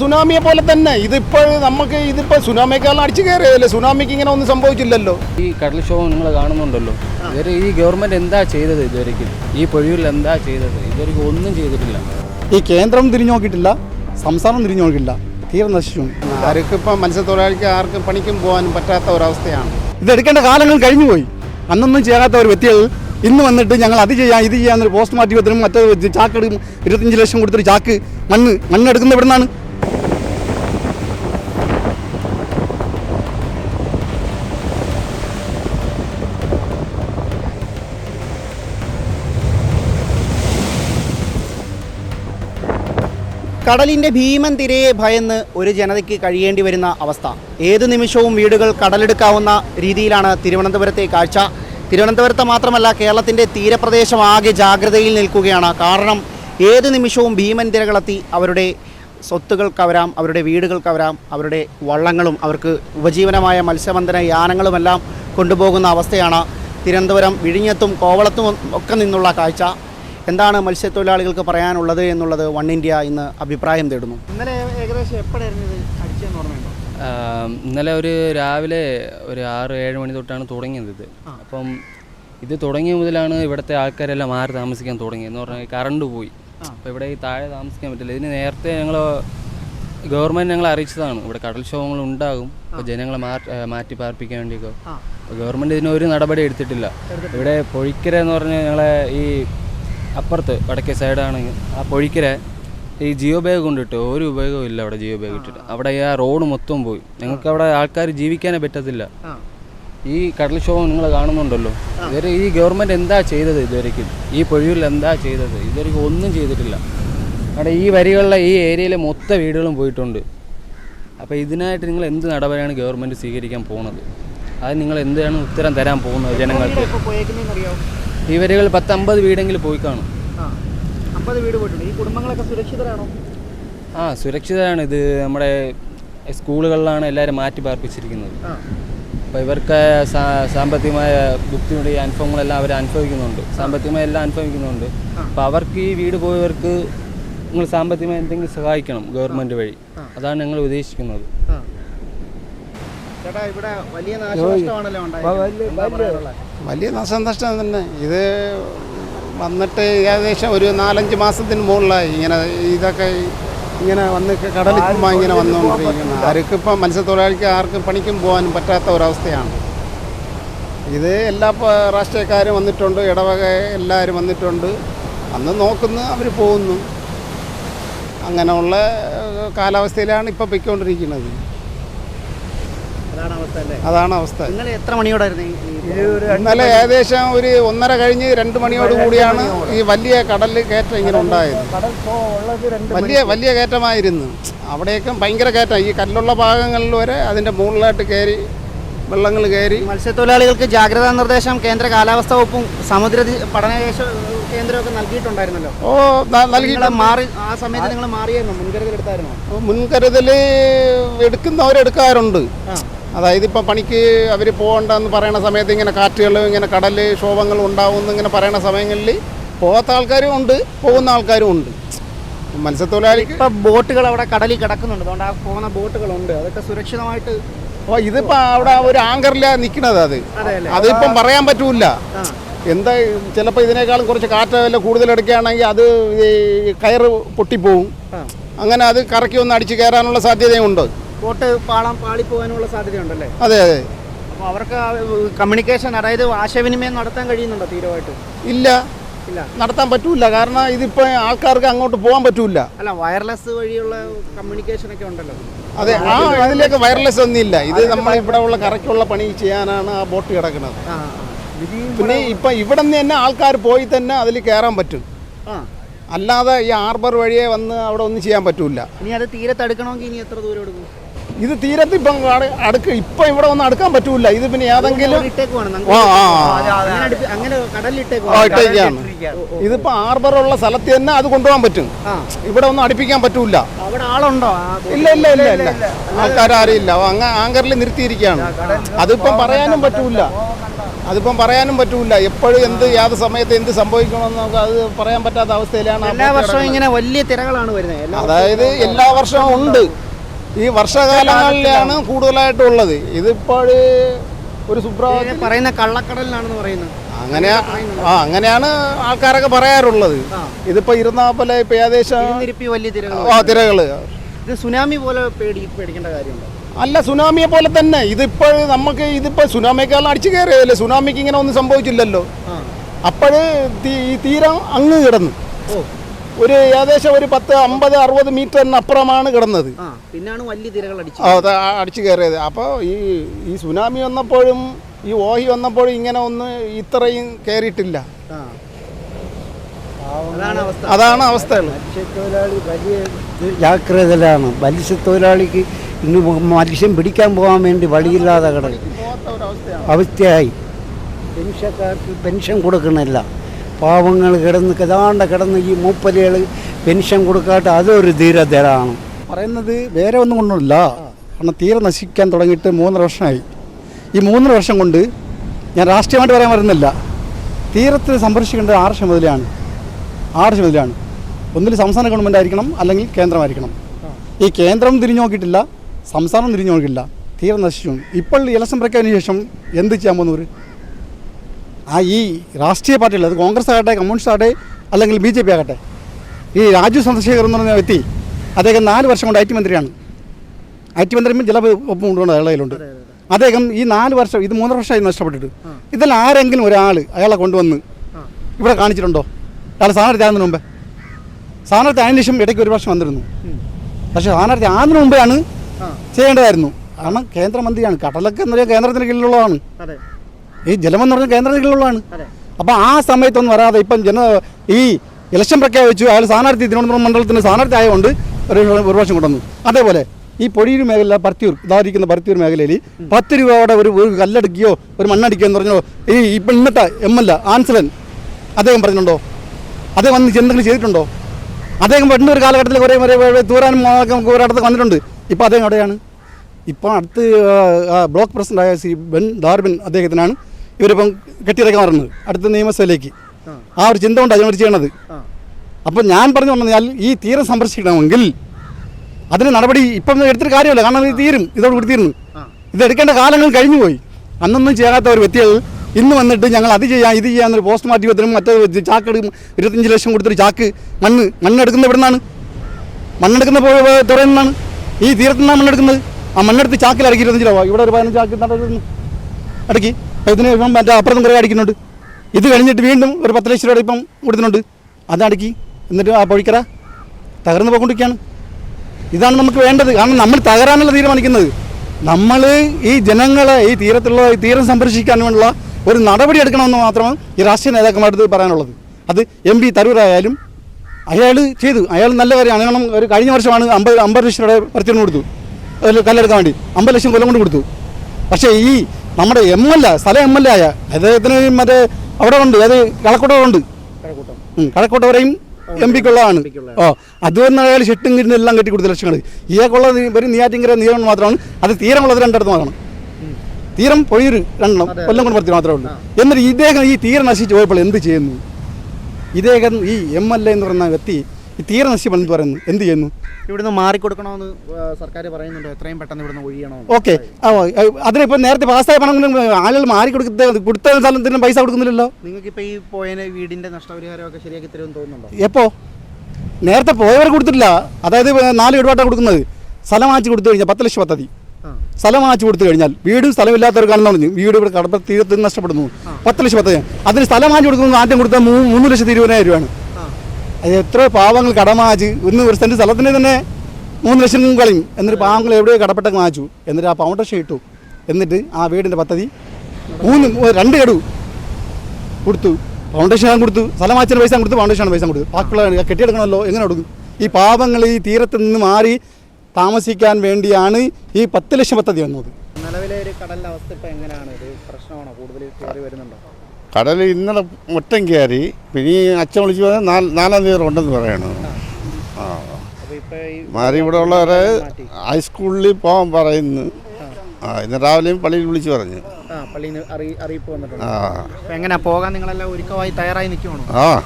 സുനാമിയെ പോലെ തന്നെ. ഇതിപ്പോൾ നമുക്ക് ഇതിപ്പോൾ സുനാമിയെക്കാളും അടിച്ചു കയറിയതല്ലേ? സുനാമിക്ക് ഇങ്ങനെ ഒന്നും സംഭവിച്ചില്ലല്ലോ. ഈ കടൽക്ഷോഭം നിങ്ങൾ കാണുന്നുണ്ടല്ലോ. ഇതുവരെ ഈ ഗവൺമെന്റ് എന്താ ചെയ്തത് ഇതുവരെക്ക്? ഈ പൊഴിയിൽ എന്താ ചെയ്തത്? ഇതുവരെക്ക് ഒന്നും ചെയ്തിട്ടില്ല. ഈ കേന്ദ്രം തിരിഞ്ഞു നോക്കിയിട്ടില്ല സംസ്ഥാനം തിരിഞ്ഞു നോക്കിയിട്ടില്ല. തീരെ നശിച്ചു. ആർക്കും ഇപ്പം മത്സ്യത്തൊഴിലാളിക്ക് ആർക്കും പണിക്കും പോകാനും പറ്റാത്ത ഒരവസ്ഥയാണ്. ഇതെടുക്കേണ്ട കാലങ്ങൾ കഴിഞ്ഞു പോയി. അന്നൊന്നും ചെയ്യാത്ത ഒരു വ്യക്തികൾ ഇന്ന് വന്നിട്ട് ഞങ്ങൾ അത് ചെയ്യാം ഇത് ചെയ്യാന്നൊരു പോസ്റ്റ് മാറ്റി വെത്തനും മറ്റേ ചാക്ക് എടുക്കും ഇരുപത്തഞ്ച് ലക്ഷം കൊടുത്തൊരു ചാക്ക് മണ്ണ് മണ്ണ് എടുക്കുന്നത് എവിടെ നിന്നാണ് കടലിന്റെ ഭീമൻ തിരയെ ഭയന്ന് ഒരു ജനതയ്ക്ക് കഴിയേണ്ടി വരുന്ന അവസ്ഥ. ഏത് നിമിഷവും വീടുകൾ കടലെടുക്കാവുന്ന രീതിയിലാണ് തിരുവനന്തപുരത്തെ കാഴ്ച. തിരുവനന്തപുരത്ത് മാത്രമല്ല കേരളത്തിന്റെ തീരപ്രദേശം ആകെ ജാഗ്രതയിൽ നിൽക്കുകയാണ്. കാരണം ഏത് നിമിഷവും ഭീമൻ തിരകളെത്തി അവരുടെ സ്വത്തുകൾ കവരാം അവരുടെ വീടുകൾ കവരാം അവരുടെ വള്ളങ്ങളും അവർക്ക് ഉപജീവനമായ മത്സ്യബന്ധന യാനങ്ങളുമെല്ലാം കൊണ്ടുപോകുന്ന അവസ്ഥയാണ് തിരുവനന്തപുരം വിഴിഞ്ഞത്തും കോവളത്തും ഒക്കെ നിന്നുള്ള കാഴ്ച. എന്താണ് മത്സ്യത്തൊഴിലാളികൾക്ക് പറയാനുള്ളത് എന്നുള്ളത് വൺ ഇന്ത്യ ഇന്ന് അഭിപ്രായം തേടുന്നു. ഇന്നലെ ഏകദേശം എപ്പോഴായിരുന്നു ഇന്നലെ ഒരു രാവിലെ ഒരു ആറ് ഏഴ് മണി തൊട്ടാണ് തുടങ്ങിയത് ഇത്. അപ്പം ഇത് തുടങ്ങിയ മുതലാണ് ഇവിടുത്തെ ആൾക്കാരെല്ലാം മാറി താമസിക്കാൻ തുടങ്ങിയത്. എന്ന് പറഞ്ഞാൽ കറണ്ട് പോയി. അപ്പോൾ ഇവിടെ ഈ താഴെ താമസിക്കാൻ പറ്റില്ല. ഇതിന് നേരത്തെ ഞങ്ങൾ ഗവൺമെന്റ് ഞങ്ങളെ അറിയിച്ചതാണ്. ഇവിടെ കടൽക്ഷോഭങ്ങൾ ഉണ്ടാകും. അപ്പോൾ ജനങ്ങളെ മാറ്റി പാർപ്പിക്കാൻ വേണ്ടിയൊക്കെ. അപ്പോൾ ഗവൺമെന്റ് ഇതിനൊരു നടപടി എടുത്തിട്ടില്ല. ഇവിടെ പൊഴിക്കര എന്ന് പറഞ്ഞാൽ ഞങ്ങളെ ഈ അപ്പുറത്ത് വടക്കേ സൈഡാണ് ആ പൊഴിക്കര. ഈ ജിയോ ബാഗ് കൊണ്ടിട്ട് ഒരു ഉപയോഗവും ഇല്ല അവിടെ ജിയോ ബാഗ് ഇട്ടിട്ട്. അവിടെ ആ റോഡ് മൊത്തം പോയി. ഞങ്ങൾക്ക് അവിടെ ആൾക്കാർ ജീവിക്കാനേ പറ്റത്തില്ല. ഈ കടൽ കടൽക്ഷോഭം നിങ്ങൾ കാണുന്നുണ്ടല്ലോ. ഇതുവരെ ഈ ഗവൺമെന്റ് എന്താ ചെയ്തത് ഇതുവരേക്കും? ഈ പൊഴിയിൽ എന്താ ചെയ്തത്? ഇതുവരേക്കും ഒന്നും ചെയ്തിട്ടില്ല. അവിടെ ഈ വരികളിലെ ഈ ഏരിയയിലെ മൊത്ത വീടുകളും പോയിട്ടുണ്ട്. അപ്പോൾ ഇതിനായിട്ട് നിങ്ങൾ എന്ത് നടപടിയാണ് ഗവൺമെന്റ് സ്വീകരിക്കാൻ പോകുന്നത് അത് നിങ്ങൾ എന്താണ് ഉത്തരം തരാൻ പോകുന്നത് ജനങ്ങൾക്ക്? ഈ പത്തമ്പത് വീടെങ്കിലും പോയി കാണും. അമ്പത് വീട് പോയിട്ടുണ്ട്. ഈ കുടുംബങ്ങളൊക്കെ സുരക്ഷിതരാണോ? ആ സുരക്ഷിതരാണ്. ഇത് നമ്മുടെ സ്കൂളുകളിലാണ് എല്ലാവരും മാറ്റി പാർപ്പിച്ചിരിക്കുന്നത്. അപ്പോൾ ഇവർക്ക് സാമ്പത്തികമായ ബുദ്ധിമുട്ട് ഈ അനുഭവങ്ങളെല്ലാം അവർ അനുഭവിക്കുന്നുണ്ട്. സാമ്പത്തികമായി എല്ലാം അനുഭവിക്കുന്നുണ്ട്. അപ്പോൾ അവർക്ക് ഈ വീട് പോയവർക്ക് നിങ്ങൾ സാമ്പത്തികമായി എന്തെങ്കിലും സഹായിക്കണം ഗവൺമെന്റ് വഴി. അതാണ് ഞങ്ങൾ ഉദ്ദേശിക്കുന്നത്. വലിയ നാശനഷ്ടം തന്നെ. ഇത് വന്നിട്ട് ഏകദേശം ഒരു നാലഞ്ച് മാസത്തിന് മുകളിലായി. ഇങ്ങനെ ഇതൊക്കെ ഇങ്ങനെ വന്ന് കടലിക്കുമ്പോൾ ഇങ്ങനെ വന്നുകൊണ്ടിരിക്കുന്നത് ആർക്കും ഇപ്പം മത്സ്യത്തൊഴിലാളിക്ക് ആർക്കും പണിക്കും പോകാനും പറ്റാത്ത ഒരവസ്ഥയാണ്. ഇത് എല്ലാ രാഷ്ട്രീയക്കാരും വന്നിട്ടുണ്ട്. ഇടവക എല്ലാവരും വന്നിട്ടുണ്ട്. അന്ന് നോക്കുന്നു അവർ പോകുന്നു. അങ്ങനെയുള്ള കാലാവസ്ഥയിലാണ് ഇപ്പോൾ പൊയ്ക്കൊണ്ടിരിക്കുന്നത്. അതാണ് അവസ്ഥ ഇന്നലെ എത്ര മണിയോടായിരുന്നു ഇന്നലെ ഏകദേശം ഒരു ഒന്നര കഴിഞ്ഞ് രണ്ട് മണിയോട് കൂടിയാണ് ഈ വലിയ കടൽ കയറ്റം ഇങ്ങനെ ഉണ്ടായത്. വലിയ വലിയ കയറ്റമായിരുന്നു. അവിടെയൊക്കെ ഭയങ്കര കയറ്റം. ഈ കല്ലുള്ള ഭാഗങ്ങളിൽ വരെ അതിന്റെ മുകളിലായിട്ട് കയറി വെള്ളങ്ങൾ കയറി. മത്സ്യത്തൊഴിലാളികൾക്ക് ജാഗ്രതാ നിർദ്ദേശം കേന്ദ്ര കാലാവസ്ഥ വകുപ്പും സമുദ്ര പഠന കേശ- കേന്ദ്രമൊക്കെ നൽകിയിട്ടുണ്ടായിരുന്നല്ലോ. ഓ മാറി ആ സമയത്ത് നിങ്ങൾ മാറിയായിരുന്നു? മുൻകരുതൽ എടുത്തായിരുന്നോ? മുൻകരുതൽ എടുക്കുന്നവരെടുക്കാറുണ്ട്. അതായത് ഇപ്പം പണിക്ക് അവർ പോകണ്ടെന്ന് പറയുന്ന സമയത്ത് ഇങ്ങനെ കാറ്റുകൾ ഇങ്ങനെ കടൽ ക്ഷോഭങ്ങൾ ഉണ്ടാവും ഇങ്ങനെ പറയുന്ന സമയങ്ങളിൽ പോകാത്ത ആൾക്കാരും ഉണ്ട് പോകുന്ന ആൾക്കാരും ഉണ്ട്. മത്സ്യത്തൊഴിലാളി ഇപ്പൊ ബോട്ടുകൾ അവിടെ കടലിൽ കിടക്കുന്നുണ്ട്. അതുകൊണ്ട് ആ പോകുന്ന ബോട്ടുകളുണ്ട്. അതൊക്കെ സുരക്ഷിതമായിട്ട് ഓ ഇതിപ്പോ അവിടെ ഒരു ആങ്കറില നിൽക്കണത് അത്. അതിപ്പം പറയാൻ പറ്റൂല എന്താ ചിലപ്പോൾ ഇതിനേക്കാളും കുറച്ച് കാറ്റ് വല്ല കൂടുതൽ എടുക്കുകയാണെങ്കിൽ അത് ഈ കയറ് പൊട്ടിപ്പോവും. അങ്ങനെ അത് കറക്കി ഒന്ന് അടിച്ച് കയറാനുള്ള സാധ്യതയുണ്ട്. ബോട്ട് പാളം പാളിപ്പോകാനുള്ള സാധ്യതയുണ്ടല്ലേ? അതെ അതെ. അപ്പോൾ അവർക്ക് കമ്മ്യൂണിക്കേഷൻ അതായത് ആശയവിനിമയം നടത്താൻ കഴിയുന്നുണ്ടോ തീരുമായിട്ട് ഇല്ല. നടത്താൻ പറ്റൂല. കാരണം ഇതിപ്പോ ആൾക്കാർക്ക് അങ്ങോട്ട് പോകാൻ പറ്റൂല. അല്ല വയർലെസ് വഴിയുള്ള കമ്മ്യൂണിക്കേഷൻ ഒക്കെ ഉണ്ടല്ലോ. അതെ ആ അതിലേക്ക് വയർലെസ് ഒന്നുമില്ല ഇത് നമ്മൾ ഇവിടെ ഉള്ള കറക്റ്റുള്ള പണി ചെയ്യാനാണ് ആ ബോട്ട് കിടക്കുന്നത്. പിന്നെ ഇപ്പൊ ഇവിടെ നിന്ന് തന്നെ ആൾക്കാർ പോയി തന്നെ അതിൽ കയറാൻ പറ്റും. അല്ലാതെ ഈ ആർബർ വഴിയെ വന്ന് അവിടെ ഒന്നും ചെയ്യാൻ പറ്റൂല. ഇനി അത് തീരെ തടുക്കണമെങ്കിൽ ഇനി എത്ര ദൂരം എടുക്കും? ഇത് തീരത്ത് ഇപ്പം അടുക്ക ഇപ്പൊ ഇപ്പം ഇവിടെ ഒന്നും അടുക്കാൻ പറ്റൂല. ഇത് പിന്നെ ഏതെങ്കിലും ഇട്ടേക്കുവാണ്. ആ, ആ, ഉള്ള സ്ഥലത്ത് തന്നെ അത് കൊണ്ടുപോകാൻ പറ്റും. ഇവിടെ ഒന്നും അടുപ്പിക്കാൻ പറ്റൂല. അവിടെ ആളുണ്ടോ? ഇല്ല ഇല്ല ഇല്ല ഇല്ല. ആൾക്കാരും ഇല്ല. അങ്ങ ആങ്കറിൽ നിർത്തിയിരിക്കുകയാണ്. അതിപ്പം പറയാനും പറ്റൂല. അതിപ്പം പറയാനും പറ്റൂല. എപ്പോഴും എന്ത് ഏത് സമയത്ത് എന്ത് സംഭവിക്കണമെന്ന് നമുക്ക് അത് പറയാൻ പറ്റാത്ത അവസ്ഥയിലാണ് എല്ലാ വർഷവും ഇങ്ങനെ വലിയ തിരകളാണ് വരുന്നത്. അതായത് എല്ലാ വർഷവും ഉണ്ട്. ഈ വർഷകാലങ്ങളിലാണ് കൂടുതലായിട്ടുള്ളത്. ഇതിപ്പോൾ ഒരു സുബ്രഹ്മണ്യം പറയുന്ന കള്ളക്കടലിനാണെന്ന് പറയുന്നത്. അങ്ങനെ ആ അങ്ങനെയാണ് ആൾക്കാരൊക്കെ പറയാറുള്ളത്. ഇതിപ്പോ ഇരുന്നാപ്പല ഇപ്പൊ ഏകദേശം ആ തിരകൾ. ഇത് സുനാമി പോലെ പേടി പേടിക്കേണ്ട കാര്യമുണ്ടോ? അല്ല സുനാമിയെ പോലെ തന്നെ. ഇതിപ്പോൾ നമുക്ക് ഇതിപ്പോ സുനാമിക്കാളും അടിച്ചു കയറിയതല്ലേ? സുനാമിക്ക് ഇങ്ങനെ ഒന്നും സംഭവിച്ചില്ലല്ലോ. അപ്പോൾ അപ്പോഴ് ഈ തീരം അങ്ങ് കിടന്നു. ഒരു ഏകദേശം ഒരു പത്ത് അമ്പത് അറുപത് മീറ്ററിന് അപ്പുറമാണ് കിടന്നത്. പിന്നാണ് വലിയ തിരകൾ അടിച്ചത് ആ, അടിച്ചു കയറിയത്. അപ്പോൾ ഈ ഈ സുനാമി വന്നപ്പോഴും ഈ ഓഹി വന്നപ്പോൾ ഇങ്ങനെ ഒന്ന് ഇത്രയും കയറിയിട്ടില്ല ആ. അതാണ് അവസ്ഥ. അവസ്ഥകൾ മത്സ്യത്തൊഴിലാളി വലിയ ജാഗ്രതയിലാണ്. മത്സ്യത്തൊഴിലാളിക്ക് ഇന്ന് മത്സ്യം പിടിക്കാൻ പോകാൻ വേണ്ടി വഴിയില്ലാതെ കിടക്കും അവസ്ഥയായി. പെൻഷക്കാർക്ക് പെൻഷൻ കൊടുക്കണില്ല. പാവങ്ങൾ കിടന്ന് കിതാണ്ട കിടന്ന് ഈ മൂപ്പലികൾ പെൻഷൻ കൊടുക്കാട്ട് അതൊരു ധീരതരാണ് പറയുന്നത് വേറെ ഒന്നും കൊണ്ടല്ല. കാരണം തീരെ നശിക്കാൻ തുടങ്ങിയിട്ട് മൂന്നര വർഷമായി. ഈ മൂന്നര വർഷം കൊണ്ട് ഞാൻ രാഷ്ട്രീയമായിട്ട് പറയാൻ വരുന്നില്ല. തീരത്തിൽ സംരക്ഷിക്കേണ്ടത് ആറ് ചുമതലയാണ് ആറ് ചുമതലയാണ് ഒന്നിൽ സംസ്ഥാന ഗവൺമെന്റ് ആയിരിക്കണം അല്ലെങ്കിൽ കേന്ദ്രമായിരിക്കണം. ഈ കേന്ദ്രം തിരിഞ്ഞു നോക്കിയിട്ടില്ല സംസ്ഥാനം തിരിഞ്ഞു നോക്കിയിട്ടില്ല. തീരെ നശിച്ചു. ഇപ്പോൾ ഇലക്ഷൻ പ്രഖ്യാപിച്ചതിന് ശേഷം എന്ത് ചെയ്യാൻ പോകുന്നവർ ആ ഈ രാഷ്ട്രീയ പാർട്ടികൾ അത് കോൺഗ്രസ് ആകട്ടെ കമ്മ്യൂണിസ്റ്റ് ആകട്ടെ അല്ലെങ്കിൽ ബി ജെ പി ആകട്ടെ. ഈ രാജു ചന്ദ്രശേഖർ എന്ന് പറഞ്ഞ വ്യക്തി അദ്ദേഹം നാല് വർഷം കൊണ്ട് ഐ ടി മന്ത്രിയാണ്. ഐ ടി മന്ത്രി ചില ഒപ്പം കൊണ്ടുകൊണ്ട് അയാളുണ്ട് അദ്ദേഹം ഈ നാല് വർഷം ഇത് മൂന്നര വർഷമായി നഷ്ടപ്പെട്ടിട്ട്. ഇതിൽ ആരെങ്കിലും ഒരാൾ അയാളെ കൊണ്ടുവന്ന് ഇവിടെ കാണിച്ചിട്ടുണ്ടോ? അയാൾ സ്ഥാനാർത്ഥി ആകുന്നതിന് മുമ്പേ. സ്ഥാനാർത്ഥി അതിന് ശേഷം ഇടയ്ക്ക് ഒരു വർഷം വന്നിരുന്നു. പക്ഷേ സ്ഥാനാർത്ഥി ആകുന്നതിന് മുമ്പെയാണ് ആണ് ചെയ്യേണ്ടതായിരുന്നു. കാരണം കേന്ദ്രമന്ത്രിയാണ്. കടലൊക്കെ എന്ന് പറയുന്നത് കേന്ദ്രത്തിന് കീഴിലുള്ളതാണ്. ഈ ജലം എന്ന് പറഞ്ഞാൽ കേന്ദ്രത്തിന് കീഴിലുള്ളതാണ്. അപ്പോൾ ആ സമയത്തൊന്നും വരാതെ ഇപ്പം ജന ഈ ഇലക്ഷൻ പ്രഖ്യാപിച്ചു അയാൾ സ്ഥാനാർത്ഥി തിരുവനന്തപുരം മണ്ഡലത്തിന് സ്ഥാനാർത്ഥി ആയതുകൊണ്ട് ഒരു ഒരു വർഷം കൊണ്ടുവന്നു. അതേപോലെ ഈ പൊടിയൂർ മേഖല പർത്തിയൂർ ഇതായിരിക്കുന്ന പർത്തിയൂർ മേഖലയിൽ പത്ത് രൂപയുടെ ഒരു ഒരു കല്ലടിക്കുകയോ ഒരു മണ്ണടിക്കുകയോ എന്ന് പറഞ്ഞോ ഈ ഇപ്പം ഇന്നത്തെ എം എൽ എ ആൻസലൻ അദ്ദേഹം പറഞ്ഞിട്ടുണ്ടോ? അദ്ദേഹം വന്ന് എന്തെങ്കിലും ചെയ്തിട്ടുണ്ടോ? അദ്ദേഹം പണ്ട് ഒരു കാലഘട്ടത്തിൽ കുറേ വരെ തൂരാനും ഒരിടത്ത് വന്നിട്ടുണ്ട്. ഇപ്പോൾ അദ്ദേഹം എവിടെയാണ്? ഇപ്പോൾ അടുത്ത് ബ്ലോക്ക് പ്രസിഡന്റായ ശ്രീ ബെൻ ഡാർബിൻ അദ്ദേഹത്തിനാണ് ഇവരിപ്പം കെട്ടിയിറക്കാൻ പറഞ്ഞത് അടുത്ത നിയമസഭയിലേക്ക്. ആ ഒരു ചിന്ത കൊണ്ട് അതിനോട് ചെയ്യണത്. അപ്പം അപ്പോൾ ഞാൻ പറഞ്ഞു വന്നാൽ ഈ തീരം സംരക്ഷിക്കണമെങ്കിൽ അതിന് നടപടി ഇപ്പം എടുത്തിട്ട് കാര്യമില്ല. കാരണം ഇത് തീരും. ഇതോടുകൂടി തീർന്നു. ആ. ഇത് എടുക്കേണ്ട കാലങ്ങൾ കഴിഞ്ഞു പോയി അന്നൊന്നും ചെയ്യാത്ത ഒരു വ്യക്തികൾ ഇന്ന് വന്നിട്ട് ഞങ്ങൾ അത് ചെയ്യാം ഇത് ചെയ്യാന്നൊരു പോസ്റ്റ് മാറ്റി മറ്റേ മറ്റേ എടുക്കും ഇരുപത്തഞ്ച് ലക്ഷം കൊടുത്തൊരു ചാക്ക് മണ്ണ് മണ്ണെടുക്കുന്നത് എവിടെ നിന്നാണ് മണ്ണെടുക്കുന്ന തുറയിൽ നിന്നാണ്. ഈ തീരത്തു നിന്നാണ് മണ്ണെടുക്കുന്നത്. ആ മണ്ണെടുത്ത് ചാക്കിൽ ഇറക്കി ഇരുപത്തഞ്ച് രൂപ ഇവിടെ ഒരു പതിനഞ്ച് ചാക്ക് നടക്കുന്നു ഇടയ്ക്ക് അപ്പോൾ ഇതിന് ഇപ്പം മറ്റേ അപ്പുറത്തും കുറേ അടിക്കുന്നുണ്ട്. ഇത് കഴിഞ്ഞിട്ട് വീണ്ടും ഒരു പത്ത് ലക്ഷം രൂപ ഇപ്പം കൊടുക്കുന്നുണ്ട് അതടക്കി. അടക്കി എന്നിട്ട് ആ പൊഴിക്കറ തകർന്നു പോയിക്കൊണ്ടിരിക്കുകയാണ്. ഇതാണ് നമുക്ക് വേണ്ടത്. കാരണം നമ്മൾ തകരാനുള്ള തീരുമാനിക്കുന്നത്. നമ്മൾ ഈ ജനങ്ങളെ ഈ തീരത്തുള്ള ഈ തീരം സംരക്ഷിക്കാൻ വേണ്ടിയുള്ള ഒരു നടപടി എടുക്കണമെന്ന് മാത്രമാണ് ഈ രാഷ്ട്രീയ നേതാക്കന്മാരുടെ പറയാനുള്ളത്. അത് എം പി തരൂരായാലും അയാൾ ചെയ്തു. അയാൾ നല്ല കാര്യമാണ്. കാരണം ഒരു കഴിഞ്ഞ വർഷമാണ് അമ്പത് അമ്പത് ലക്ഷം രൂപയുടെ പരിചയം കൊടുത്തു. അതിൽ കല്ലെടുക്കാൻ വേണ്ടി അമ്പത് ലക്ഷം കൊല്ലം കൊണ്ട് കൊടുത്തു. പക്ഷേ ഈ നമ്മുടെ എം എൽ എ സ്ഥല എം എൽ എ ആയ അദ്ദേഹത്തിന് മറ്റേ അവിടെ ഉണ്ട്. അത് കളക്കോട്ടുണ്ട് കഴക്കൂട്ടം കടക്കോട്ടവരെയും എം പിക്കുള്ളതാണ് ഓ അത് വന്ന് അയാൾ ഷെട്ടും കിട്ടുന്ന എല്ലാം കെട്ടി കൊടുത്ത ലക്ഷങ്ങൾ ഇയാൾക്കുള്ള ഒരു നെയ്യാറ്റിങ്കര നിയമം മാത്രമാണ്. അത് തീരമുള്ളത് രണ്ടിടത്ത് മാത്രമാണ്. തീരം പൊഴിയൊരു രണ്ടെണ്ണം കൊല്ലം കൊണ്ട് പറ്റി മാത്രമേ ഉള്ളൂ. എന്നിട്ട് ഇദ്ദേഹം ഈ തീരം നശിച്ച് പോയപ്പോൾ എന്ത് ചെയ്യുന്നു? ഇദ്ദേഹം ഈ എം എൽ എ എന്ന് പറയുന്ന വ്യക്തി ഈ തീരം എന്ന് പറയുന്നു എന്ത് ചെയ്യുന്നു? ഇവിടുന്ന് മാറിക്കൊടുക്കണമെന്ന് സർക്കാർ പറയുന്നുണ്ട്? എത്രയും പെട്ടെന്ന് ഇവിടുന്ന് ഒഴിയണം? ഓക്കെ. അതിനിപ്പോൾ നേരത്തെ പാസ്സായ പണം ആളുകൾ മാറി കൊടുത്ത സ്ഥലത്തിന് പൈസ കൊടുക്കുന്നില്ലല്ലോ? നിങ്ങൾക്ക് ഇപ്പോൾ ഈ പോയതിന് വീടിന്റെ നഷ്ടപരിഹാരമൊക്കെ ശരിയാക്കി തരുമെന്ന് തോന്നുന്നുണ്ടോ? എപ്പോൾ നേരത്തെ പോയവർ കൊടുത്തിട്ടില്ല. അതായത് നാല് ഇടപാട്ടാണ് കൊടുക്കുന്നത്. സ്ഥലം വാങ്ങിച്ച് കൊടുത്തു കഴിഞ്ഞാൽ പത്ത് ലക്ഷം പദ്ധതി. സ്ഥലം വാങ്ങിച്ച് കൊടുത്തു കഴിഞ്ഞാൽ വീടും സ്ഥലമില്ലാത്തവർക്കാണെന്ന് പറഞ്ഞു വീട് ഇവിടെ കടപ്പ തീരത്ത് നഷ്ടപ്പെടുന്നു. പത്ത് ലക്ഷം പദ്ധതി. അതിന് സ്ഥലം വാങ്ങിച്ച് കൊടുക്കുന്നത് ആദ്യം കൊടുത്താൽ മൂന്ന് ലക്ഷത്തി ഇരുപതിനായിരം രൂപയാണ്. അത് എത്ര പാവങ്ങൾ കടമാച്ചു ഒന്ന് ഒരു സെന്റ് സ്ഥലത്തിന് തന്നെ മൂന്ന് ലക്ഷം കളയും എന്നിട്ട് പാവങ്ങൾ എവിടെയോ കടപ്പെട്ടൊക്കെ വാങ്ങിച്ചു എന്നിട്ട് ആ ഫൗണ്ടേഷൻ ഇട്ടു. എന്നിട്ട് ആ വീടിന്റെ പദ്ധതി മൂന്ന് രണ്ട് കടു കൊടുത്തു. ഫൗണ്ടേഷൻ കൊടുത്തു. സ്ഥലം വാങ്ങിച്ചതിന് പൈസ കൊടുത്തു ഫൗണ്ടേഷൻ പൈസ കൊടുത്തു. ബാക്കിയുള്ള കെട്ടിയെടുക്കണമല്ലോ എങ്ങനെ കൊടുക്കും ഈ പാവങ്ങൾ ഈ തീരത്ത് നിന്ന് മാറി താമസിക്കാൻ വേണ്ടിയാണ് ഈ പത്ത് ലക്ഷം പദ്ധതി വന്നത്. നിലവിലെ ഒരു കടലിന്റെ അവസ്ഥ ഇപ്പോൾ എങ്ങനെയാണ്? ഇത് പ്രശ്നമാണോ? കൂടുതൽ കയറി വരുന്നുണ്ടോ? കടൽ ഇന്നലെ മുറ്റം കയറി പിന്നെ ഈ അച്ഛൻ വിളിച്ചു പറഞ്ഞാൽ നാല് നാലാം തീയതി ഉണ്ടെന്ന് പറയണു. ആ. മാറി ഇവിടെ ഉള്ളവരെ. ഹൈസ്കൂളിൽ പോകാൻ പറയുന്നു. ആ ഇന്ന് രാവിലെയും പള്ളിയിൽ വിളിച്ചു പറഞ്ഞു. ആ പോകാൻ നിങ്ങളെല്ലാം ഒരുക്കമായി തയ്യാറായി നിൽക്കുവാണോ? ആ.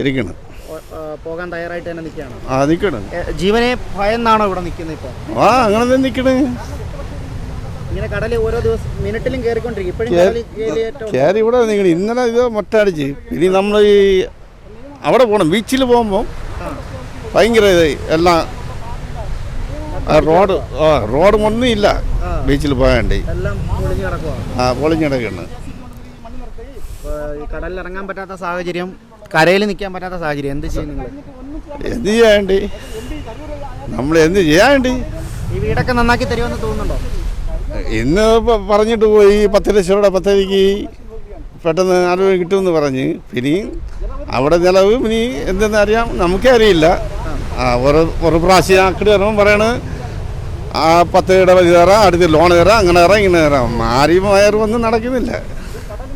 ഇരിക്കണം. പോകാൻ തയ്യാറായിട്ട് തന്നെ നിൽക്കുകയാണോ? ആ നിൽക്കണം. ജീവനെ ഭയന്നാണോ ഇവിടെ നിൽക്കുന്നത് ഇപ്പോൾ ആ അങ്ങനെ തന്നെ നിൽക്കണേ. ഇങ്ങനെ ഓരോ ദിവസം മിനിറ്റിലും കയറിക്കൊണ്ടിരിക്കും. ഇപ്പോഴും കയറി ഇവിടെ നിങ്ങൾ ഇന്നലെ ഇത് മൊട്ടടിച്ച്. ഇനി നമ്മൾ ഈ അവിടെ പോകണം ബീച്ചിൽ പോകുമ്പോൾ ഭയങ്കര ഇത് എല്ലാം റോഡ് ആ റോഡ് ഒന്നും ഇല്ല ബീച്ചിൽ പോയാണ്ട്. കിടക്കുവാണ് ആ പൊളിഞ്ഞിടക്കാണ് കടലിൽ ഇറങ്ങാൻ പറ്റാത്ത സാഹചര്യം കരയിൽ നിൽക്കാൻ പറ്റാത്ത സാഹചര്യം എന്ത് ചെയ്യും നിങ്ങൾ? എന്ത് ചെയ്യാണ്ട്? നമ്മൾ എന്ത് ചെയ്യാണ്ട്? ഈ വീടൊക്കെ നന്നാക്കി തരുമെന്ന് തോന്നുന്നുണ്ടോ? ഇന്ന് പറഞ്ഞിട്ട് പോയി പത്ത് ലക്ഷം പെട്ടെന്ന് ആരോഗ്യം കിട്ടുമെന്ന് പറഞ്ഞ് പിന്നെ അവിടെ നിലവ് ഇനി എന്തെന്ന് അറിയാം നമുക്കേ അറിയില്ല. ഒരു ഒരു പ്രാവശ്യം ആക്കിട്ട് വരുമ്പോൾ പറയണ് ആ പത്ത് ഇടവഴി തരാം അടുത്ത് ലോൺ തരാം അങ്ങനെ തരാം ഇങ്ങനെ തരാം. മാറി മാറി ഒന്നും നടക്കുന്നില്ല.